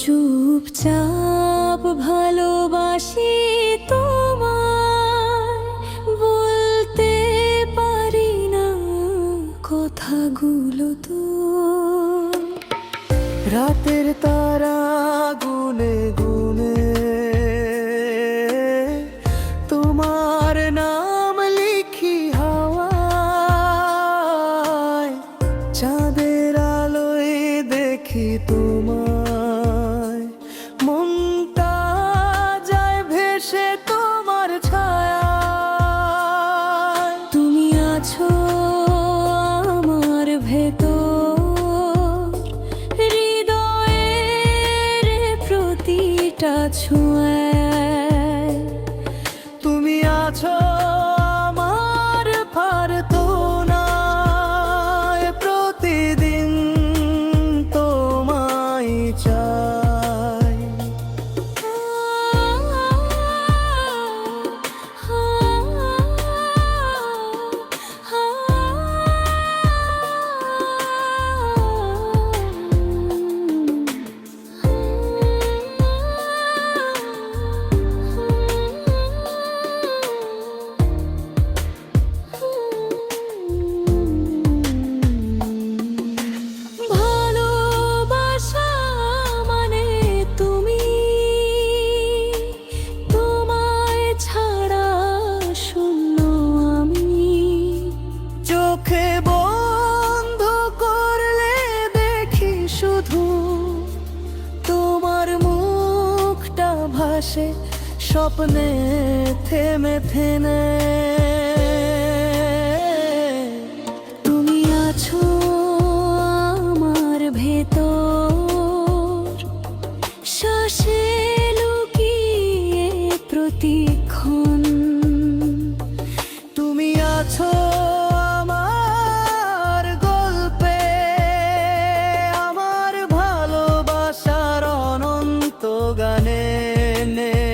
চুপচাপ ভালোবাসি তোমার বলতে পারি না কথাগুলো তো। রাতের তারা গুনে গুনে ช่วย আসে স্বপ্নে থেমে থেমে। তুমি আছো আমার ভেতর শ্বাসে লুকিয়ে প্রতি minute.